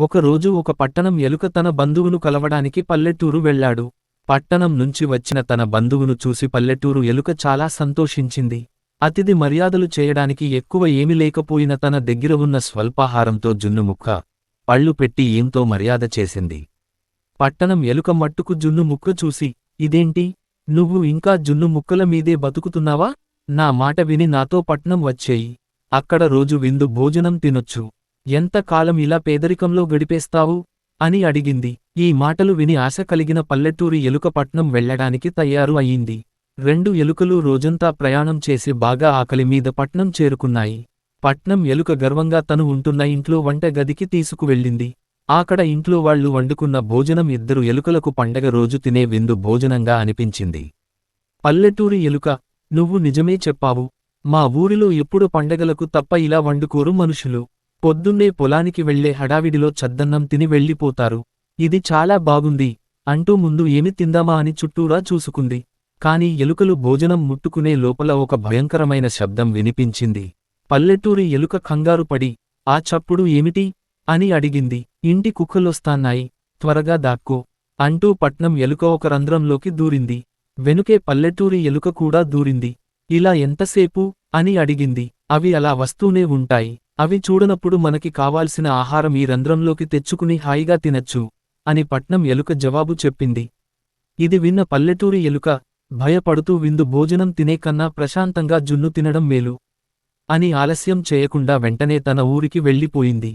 ఒకరోజు ఒక పట్టణం ఎలుక తన బంధువును కలవడానికి పల్లెటూరు వెళ్ళాడు. పట్టణం నుంచి వచ్చిన తన బంధువును చూసి పల్లెటూరు ఎలుక చాలా సంతోషించింది. అతిథి మర్యాదలు చేయడానికి ఎక్కువ ఏమీ లేకపోయిన తన దగ్గర ఉన్న స్వల్పాహారంతో జున్నుముక్క పళ్ళు పెట్టి ఏంతో మర్యాద చేసింది. పట్టణం ఎలుక మట్టుకు జున్నుముక్క చూసి ఇదేంటి? నువ్వు ఇంకా జున్నుముక్కల మీదే బతుకుతున్నావా? నా మాట విని నాతో పట్నం వచ్చేయి. అక్కడ రోజు విందు భోజనం తినొచ్చు. ఎంతకాలం ఇలా పేదరికంలో గడిపేస్తావు? అని అడిగింది. ఈ మాటలు విని ఆశ కలిగిన పల్లెటూరి ఎలుక పట్నం వెళ్ళడానికి తయారు అయింది. రెండు ఎలుకలు రోజంతా ప్రయాణం చేసి బాగా ఆకలి మీద పట్నం చేరుకున్నాయి. పట్నం ఎలుక గర్వంగా తను ఉంటున్న ఇంట్లో వంట గదికి తీసుకువెళ్ళింది. ఆకడ ఇంట్లో వాళ్ళు వండుకున్న భోజనం ఇద్దరు ఎలుకలకు పండగ రోజు తినే విందు భోజనంగా అనిపించింది. పల్లెటూరి ఎలుక నువ్వు నిజమే చెప్పావు. మా ఊరిలో ఎప్పుడు పండగలకు తప్ప ఇలా వండుకోరు మనుషులు. పొద్దున్నే పొలానికి వెళ్ళే హడావిడిలో చద్దన్నం తిని వెళ్ళిపోతారు. ఇది చాలా బాగుంది అంటూ ముందు ఏమి తిందామా అని చుట్టూరా చూసుకుంది. కాని ఎలుకలు భోజనం ముట్టుకునే లోపల ఒక భయంకరమైన శబ్దం వినిపించింది. పల్లెటూరి ఎలుక కంగారు పడి ఆ చప్పుడు ఏమిటి? అని అడిగింది. ఇంటి కుక్కలొస్తాన్నాయి త్వరగా దాక్కో అంటూ పట్నం ఎలుక ఒక రంధ్రంలోకి దూరింది. వెనుకే పల్లెటూరి ఎలుక కూడా దూరింది. ఇలా ఎంతసేపు? అని అడిగింది. అవి అలా వస్తూనే ఉంటాయి. అవి చూడనప్పుడు మనకి కావాల్సిన ఆహారం ఈ రంధ్రంలోకి తెచ్చుకుని హాయిగా తినచ్చు అని పట్నం ఎలుక జవాబు చెప్పింది. ఇది విన్న పల్లెటూరి ఎలుక భయపడుతూ విందు భోజనం తినే కన్నా ప్రశాంతంగా జున్ను తినడం మేలు అని ఆలస్యం చేయకుండా వెంటనే తన ఊరికి వెళ్ళిపోయింది.